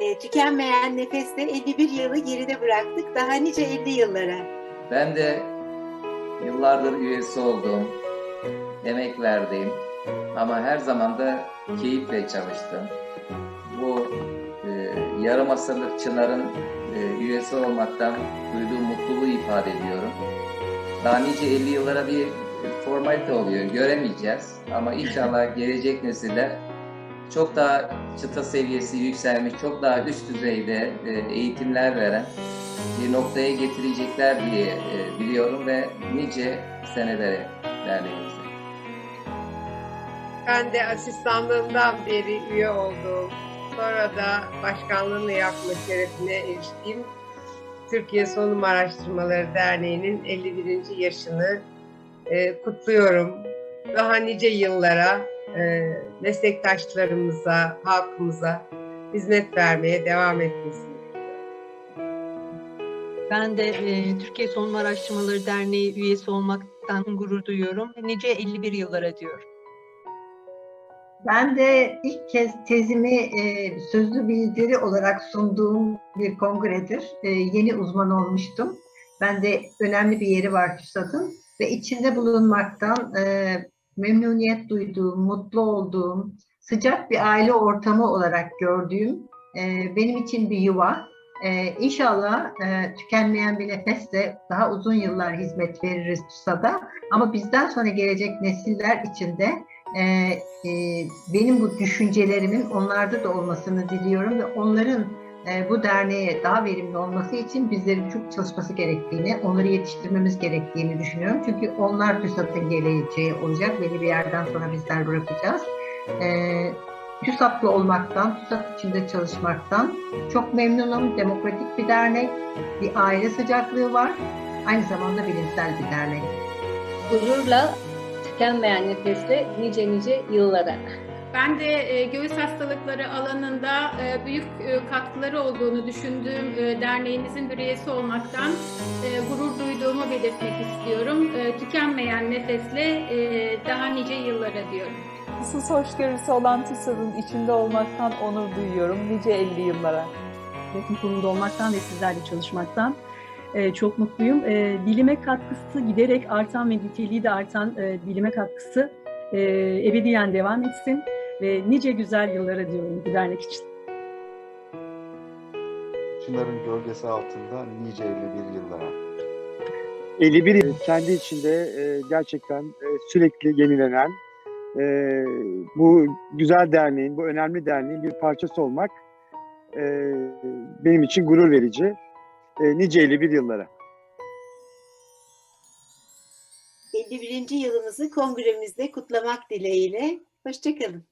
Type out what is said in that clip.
E, tükenmeyen nefeste 51 yılı geride bıraktık. Daha nice 50 yıllara. Ben de yıllardır üyesi olduğum, emek verdiğim ama her zaman da keyifle çalıştım. Bu e, yarım asırlık Çınar'ın e, üyesi olmaktan duyduğum mutluluğu ifade ediyorum. Daha nice 50 yıllara bir formalite oluyor, göremeyeceğiz. Ama inşallah gelecek nesiller çok daha çıta seviyesi yükselmiş, çok daha üst düzeyde e, eğitimler veren bir noktaya getirecekler diye e, biliyorum ve nice senelere derneğimize. Ben de asistanlığından beri üye olduğum, sonra da başkanlığını yapma şerefine eriştiğim Türkiye Solunum Araştırmaları Derneği'nin 51. yaşını e, kutluyorum. Daha nice yıllara e, meslektaşlarımıza, halkımıza hizmet vermeye devam etmesini. Ben de e, Türkiye Solunum Araştırmaları Derneği üyesi olmaktan gurur duyuyorum. Nice 51 yıllara diyorum. Ben de ilk kez tezimi e, sözlü bildiri olarak sunduğum bir kongredir. E, yeni uzman olmuştum. Ben de önemli bir yeri var TÜSAD'ın ve içinde bulunmaktan e, memnuniyet duyduğum, mutlu olduğum, sıcak bir aile ortamı olarak gördüğüm e, benim için bir yuva. E, inşallah e, tükenmeyen bir nefesle daha uzun yıllar hizmet veririz TÜSAD'a. Ama bizden sonra gelecek nesiller için de e, e, benim bu düşüncelerimin onlarda da olmasını diliyorum ve onların bu derneğe daha verimli olması için bizlerin çok çalışması gerektiğini, onları yetiştirmemiz gerektiğini düşünüyorum. Çünkü onlar TÜSAT'ın geleceği olacak. Belli bir yerden sonra bizler bırakacağız. E, TÜSAT'lı olmaktan, TÜSAT içinde çalışmaktan çok memnunum. Demokratik bir dernek, bir aile sıcaklığı var. Aynı zamanda bilimsel bir dernek. Gururla tükenmeyen nefesle nice nice yıllara. Ben de e, göğüs hastalıkları alanında e, büyük e, katkıları olduğunu düşündüğüm derneğinizin bir üyesi olmaktan gurur duyduğumu belirtmek istiyorum. Tükenmeyen nefesle daha nice yıllara diyorum. Husus hoşgörüsü olan TÜSAD'ın içinde olmaktan onur duyuyorum nice 50 yıllara. Yönetim kurulunda olmaktan ve sizlerle çalışmaktan e, çok mutluyum. E, bilime katkısı giderek artan ve niteliği de artan e, bilime katkısı e, ebediyen devam etsin ve nice güzel yıllara diyorum bu dernek için. Çınar'ın gölgesi altında nice 51 yıllara. 51 yıl kendi içinde e, gerçekten e, sürekli yenilenen e, bu güzel derneğin, bu önemli derneğin bir parçası olmak benim için gurur verici. Nice 51 yıllara. 51. yılımızı kongremizde kutlamak dileğiyle. Hoşçakalın.